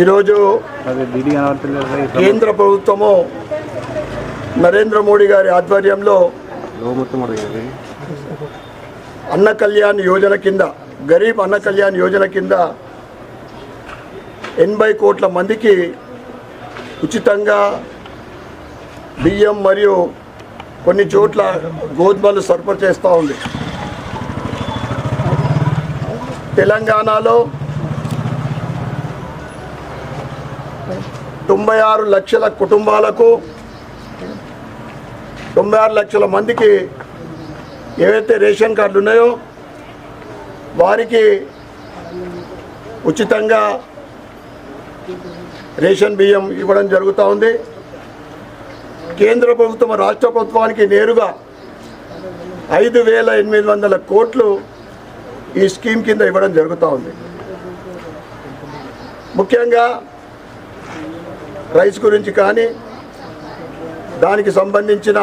ఈరోజు కేంద్ర ప్రభుత్వము నరేంద్ర మోడీ గారి ఆధ్వర్యంలో అన్న కళ్యాణ్ యోజన కింద గరీబ్ అన్న కళ్యాణ్ యోజన కింద ఎనభై కోట్ల మందికి ఉచితంగా బియ్యం మరియు కొన్ని చోట్ల గోధుమలు సరఫరా చేస్తూ ఉంది. తెలంగాణలో తొంభై ఆరు లక్షల కుటుంబాలకు తొంభై ఆరు లక్షల మందికి ఏవైతే రేషన్ కార్డులు ఉన్నాయో వారికి ఉచితంగా రేషన్ బియ్యం ఇవ్వడం జరుగుతూ ఉంది. కేంద్ర ప్రభుత్వం రాష్ట్ర ప్రభుత్వానికి నేరుగా ఐదు వేల ఎనిమిది వందల కోట్లు ఈ స్కీమ్ కింద ఇవ్వడం జరుగుతూ ఉంది. ముఖ్యంగా రైస్ గురించి కానీ దానికి సంబంధించిన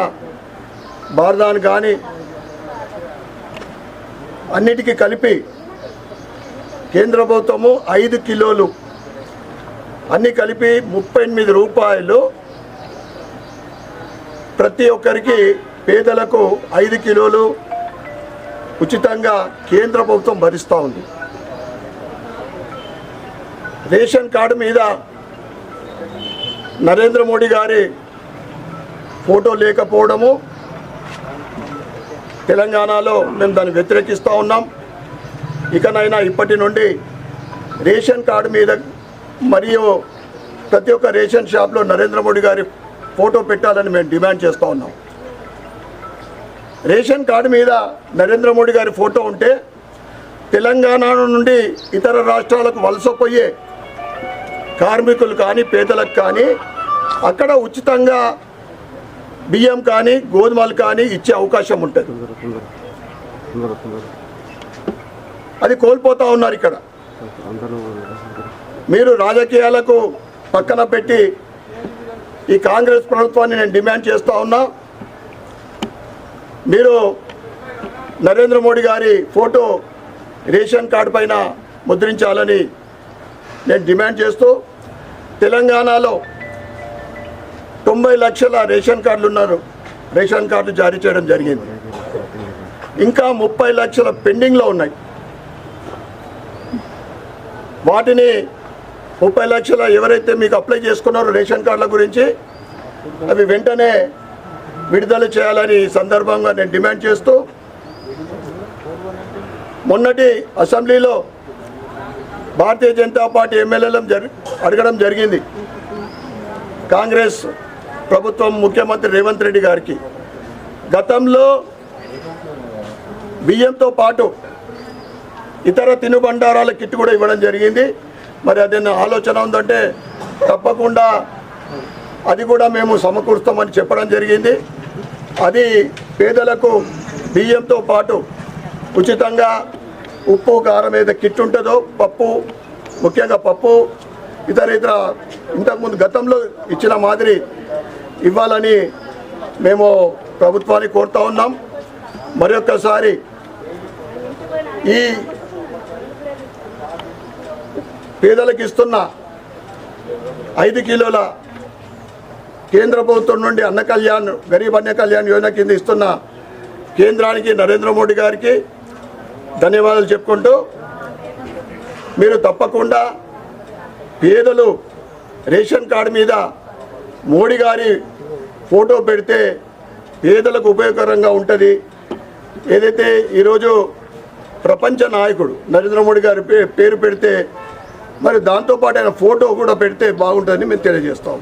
భారతాన్ని కానీ అన్నిటికీ కలిపి కేంద్ర ప్రభుత్వము ఐదు కిలోలు. అన్నీ కలిపి ముప్పై ఎనిమిది రూపాయలు. ప్రతి ఒక్కరికి పేదలకు ఐదు కిలోలు ఉచితంగా కేంద్ర ప్రభుత్వం భరిస్తూ ఉంది. రేషన్ కార్డు మీద నరేంద్ర మోడీ గారి ఫోటో లేకపోవడము తెలంగాణలో మేము దాన్ని వ్యతిరేకిస్తూ ఉన్నాం. ఇకనైనా ఇప్పటి నుండి రేషన్ కార్డు మీద మరియు ప్రతి ఒక్క రేషన్ షాప్లో నరేంద్ర మోడీ గారి ఫోటో పెట్టాలని మేము డిమాండ్ చేస్తూ ఉన్నాం. రేషన్ కార్డు మీద నరేంద్ర మోడీ గారి ఫోటో ఉంటే తెలంగాణ నుండి ఇతర రాష్ట్రాలకు వలసపోయే కార్మికులు కానీ పేదలకు కానీ అక్కడ ఉచితంగా బియ్యం కానీ గోధుమలు కానీ ఇచ్చే అవకాశం ఉంటుంది. అది కోల్పోతూ ఉన్నారు ఇక్కడ. మీరు రాజకీయాలకు పక్కన పెట్టి ఈ కాంగ్రెస్ ప్రభుత్వాన్ని నేను డిమాండ్ చేస్తూ ఉన్నా. మీరు నరేంద్ర మోడీ గారి ఫోటో రేషన్ కార్డు పైన ముద్రించాలని నేను డిమాండ్ చేస్తూ తెలంగాణలో తొంభై లక్షల రేషన్ కార్డులు ఉన్నారు. రేషన్ కార్డు జారీ చేయడం జరిగింది. ఇంకా ముప్పై లక్షల పెండింగ్లో ఉన్నాయి. వాటిని ముప్పై లక్షల ఎవరైతే మీకు అప్లై చేసుకున్నారో రేషన్ కార్డుల గురించి అవి వెంటనే విడుదల చేయాలని ఈ సందర్భంగా నేను డిమాండ్ చేస్తూ మొన్నటి అసెంబ్లీలో భారతీయ జనతా పార్టీ ఎమ్మెల్యేలను జరి అడగడం జరిగింది. కాంగ్రెస్ ప్రభుత్వం ముఖ్యమంత్రి రేవంత్ రెడ్డి గారికి. గతంలో బియ్యంతో పాటు ఇతర తినుబండారాల కిట్ కూడా ఇవ్వడం జరిగింది. మరి అదేనా ఆలోచన ఉందంటే తప్పకుండా అది కూడా మేము సమకూరుస్తామని చెప్పడం జరిగింది. అది పేదలకు బియ్యంతో పాటు ఉచితంగా ఉప్పు కారం ఏదైతే కిట్ ఉంటుందో పప్పు ముఖ్యంగా పప్పు ఇతర ఇతర ఇంతకుముందు గతంలో ఇచ్చిన మాదిరి ఇవ్వాలని మేము ప్రభుత్వాన్ని కోరుతా ఉన్నాం. మరొక్కసారి ఈ పేదలకు ఇస్తున్న ఐదు కిలోల కేంద్ర ప్రభుత్వం నుండి అన్న కళ్యాణ్ గరీబ్ అన్న కళ్యాణ్ యోజన కింద ఇస్తున్న కేంద్రానికి నరేంద్ర మోడీ గారికి ధన్యవాదాలు చెప్పుకుంటూ మీరు తప్పకుండా పేదలు రేషన్ కార్డు మీద మోడీ గారి ఫోటో పెడితే పేదలకు ఉపయోగకరంగా ఉంటుంది. ఏదైతే ఈరోజు ప్రపంచ నాయకుడు నరేంద్ర మోడీ గారి పే- పేరు పెడితే మరి దాంతోపాటు ఆయన ఫోటో కూడా పెడితే బాగుంటుందని మేము తెలియజేస్తాము